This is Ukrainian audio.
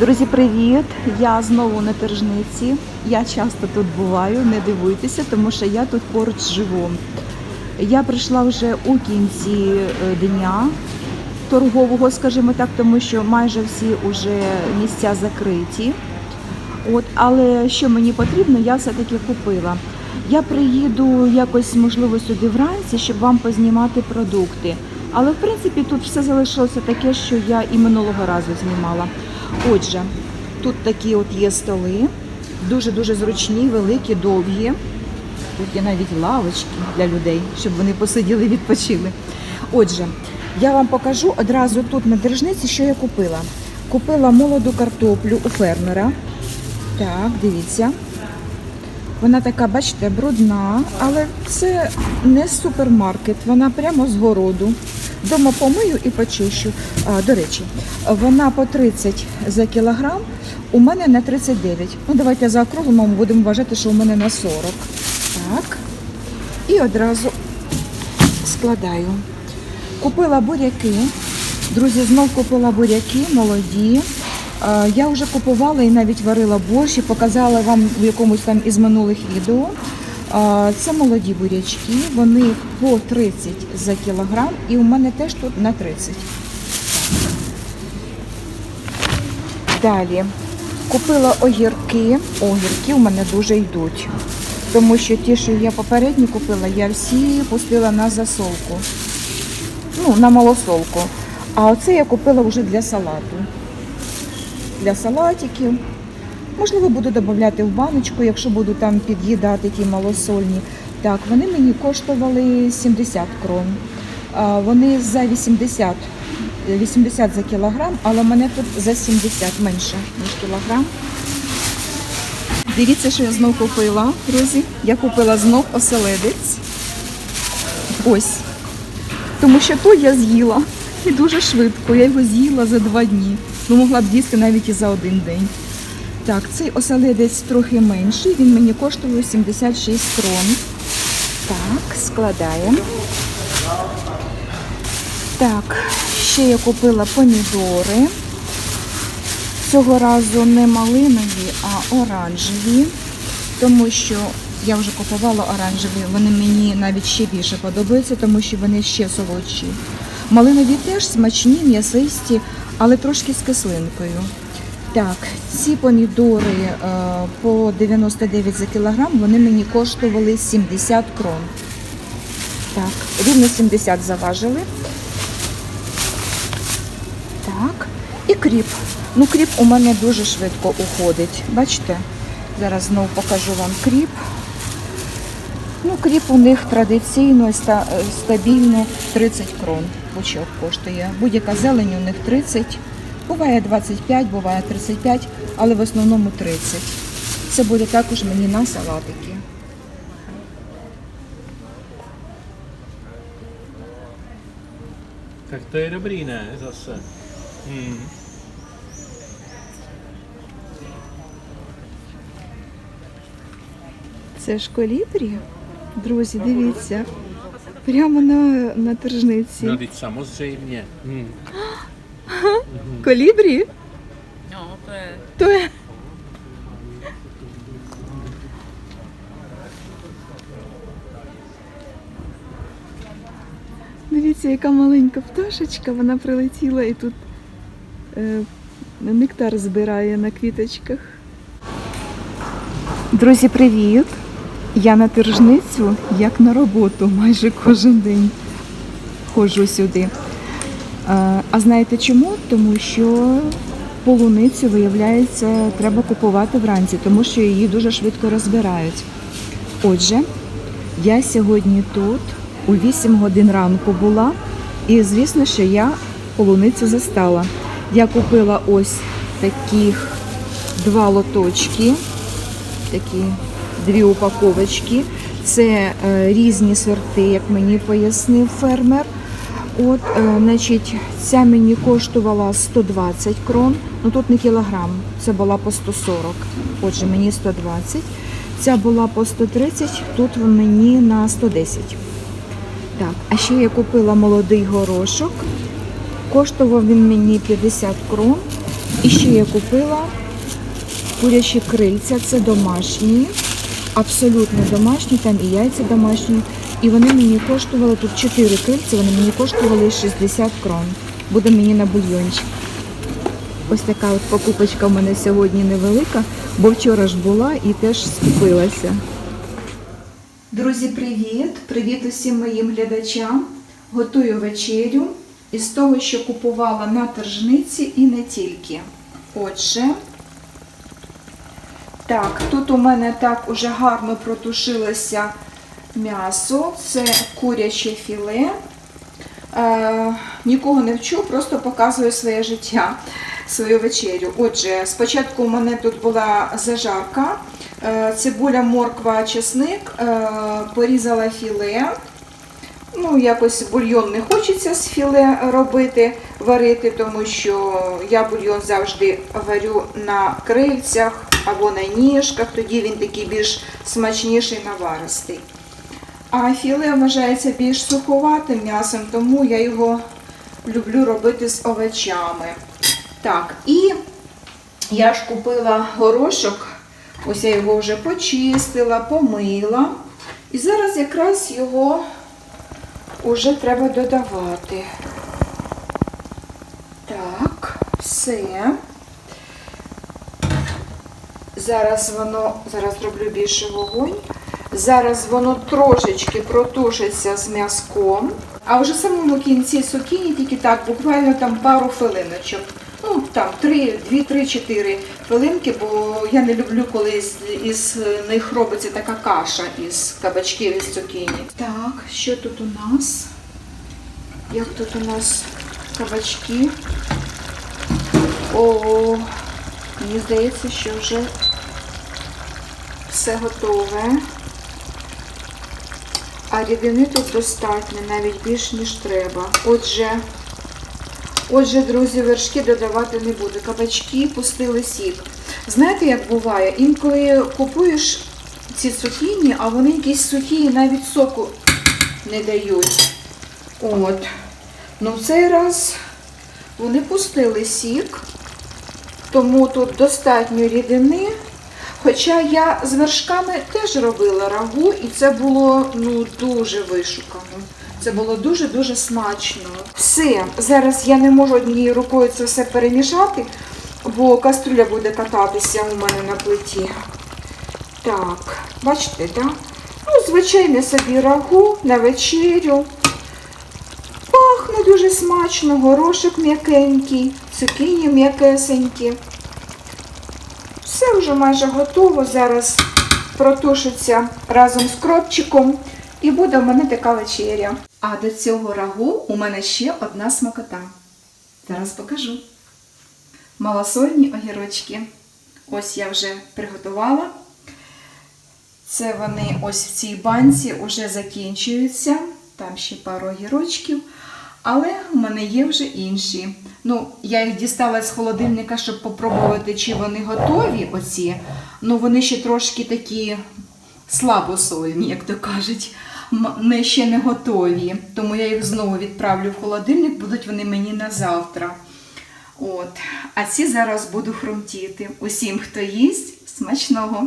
Друзі, привіт! Я знову на тержниці. Я часто тут буваю, не дивуйтеся, тому що я тут поруч живу. Я прийшла вже у кінці е, дня торгового, скажімо так, тому що майже всі вже місця закриті. От, але що мені потрібно, я все-таки купила. Я приїду якось, можливо, сюди вранці, щоб вам познімати продукти. Але в принципі тут все залишилося таке, що я і минулого разу знімала. Отже, тут такі от є столи, дуже-дуже зручні, великі, довгі. Тут є навіть лавочки для людей, щоб вони посиділи, відпочили. Отже, я вам покажу одразу тут на держниці, що я купила. Купила молоду картоплю у фермера. Так, дивіться. Вона така, бачите, брудна, але це не супермаркет, вона прямо з городу. Дома помию і почищу. А, до речі, вона по 30 за кілограм, у мене на 39. Ну, давайте заокруглимо, будемо вважати, що у мене на 40. Так. І одразу складаю. Купила буряки. Друзі, знов купила буряки молоді. Я вже купувала і навіть варила борщ і показала вам в якомусь там із минулих відео. Це молоді бурячки, вони по 30 за кілограм, і у мене теж тут на 30. Далі купила огірки. Огірки у мене дуже йдуть. Тому що ті, що я попередні купила, я всі пустила на засолку. Ну, на малосолку. А оце я купила вже для салату. Для салатиків. Можливо, буду додати в баночку, якщо буду там під'їдати ті малосольні. Так, вони мені коштували 70 крон. Вони за 80, 80 за кілограм, але мене тут за 70 менше, ніж кілограм. Дивіться, що я знов купила, друзі. Я купила знов оселедець. Ось. Тому що то я з'їла. І дуже швидко. Я його з'їла за два дні. Ну, могла б їсти навіть і за один день. Так, цей оселедець трохи менший, він мені коштував 76 крон. Так, складаємо. Так, ще я купила помідори. Цього разу не малинові, а оранжеві, тому що я вже купувала оранжеві, вони мені навіть ще більше подобаються, тому що вони ще солодші. Малинові теж смачні, м'ясисті, але трошки з кислинкою. Так, ці помідори е, по 99 за кілограм, вони мені коштували 70 крон. Так, рівно 70 заважили. Так, і кріп. Ну, кріп у мене дуже швидко уходить. Бачите? Зараз знову покажу вам кріп. Ну, кріп у них традиційно ста- стабільно 30 крон. Пучок коштує. Будь-яка зелень у них 30. Буває 25, буває 35, але в основному 30. Це буде також мені на салатики. To je dobrý, ne? Zase. Hmm. Це ж колібрі. Друзі, дивіться. Прямо на, на тržnici. No, teď samozřejmě. Hmm. Колібрі? No, je То є. Дивіться, яка маленька пташечка, вона прилетіла і тут е, нектар збирає на квіточках. Друзі, привіт! Я на тержницю, як на роботу, майже кожен день ходжу сюди. А знаєте чому? Тому що полуницю, виявляється, треба купувати вранці, тому що її дуже швидко розбирають. Отже, я сьогодні тут у 8 годин ранку була, і звісно, що я полуницю застала. Я купила ось таких два лоточки, такі дві упаковочки. Це е, різні сорти, як мені пояснив фермер. От, е, значить, ця мені коштувала 120 крон, ну тут не кілограм, це була по 140. Отже, мені 120. Ця була по 130, тут мені на 110. Так, а ще я купила молодий горошок. Коштував він мені 50 крон. І ще я купила курячі крильця, це домашні, абсолютно домашні, там і яйця домашні. І вони мені коштували, тут 4 крильця, вони мені коштували 60 крон. Буде мені на бульйончик. Ось така от покупочка в мене сьогодні невелика, бо вчора ж була і теж скупилася. Друзі, привіт! Привіт усім моїм глядачам. Готую вечерю із того, що купувала на тержниці і не тільки. Отже, так, тут у мене так уже гарно протушилося м'ясо. Це куряче філе. Е, нікого не вчу, просто показую своє життя, свою вечерю. Отже, спочатку у мене тут була зажарка, е, цибуля, морква, чесник, е, порізала філе. Ну, якось бульйон не хочеться з філе робити, варити, тому що я бульйон завжди варю на крильцях або на ніжках, тоді він такий більш смачніший, наваристий. А філе вважається більш суховатим м'ясом, тому я його люблю робити з овочами. Так, і я ж купила горошок, ось я його вже почистила, помила. І зараз якраз його вже треба додавати. Так, все. Зараз воно, зараз роблю більше вогонь. Зараз воно трошечки протушиться з м'язком. А вже в самому кінці сукіні тільки так, буквально там пару хвилиночок. Ну, там 3, 2, 3, 4 хвилинки, бо я не люблю, коли з, із них робиться така каша із кабачків із цукіні. Так, що тут у нас? Як тут у нас кабачки? О, мені здається, що вже все готове. А рідини тут достатньо, навіть більш ніж треба. Отже, отже, друзі, вершки додавати не буду. Кабачки пустили сік. Знаєте, як буває? Інколи купуєш ці цукіні, а вони якісь сухі і навіть соку не дають. От. Ну, в цей раз вони пустили сік, тому тут достатньо рідини. Хоча я з вершками теж робила рагу, і це було ну, дуже вишукано. Це було дуже-дуже смачно. Все, зараз я не можу однією рукою це все перемішати, бо каструля буде кататися у мене на плиті. Так, бачите, так? Ну, звичайне собі рагу на вечерю. Пахне дуже смачно, горошок м'якенький, цукіні м'якесенькі. Все вже майже готово. Зараз протушиться разом з кропчиком і буде в мене така вечеря. А до цього рагу у мене ще одна смакота. Зараз покажу. Малосольні огірочки. Ось я вже приготувала. Це вони ось в цій банці вже закінчуються. Там ще пару огірочків. Але в мене є вже інші. Ну, я їх дістала з холодильника, щоб попробувати, чи вони готові, оці. Ну, вони ще трошки такі слабосольні, як то кажуть. М- Не ще не готові. Тому я їх знову відправлю в холодильник, будуть вони мені на завтра. От. А ці зараз буду хрумтіти. Усім, хто їсть, смачного!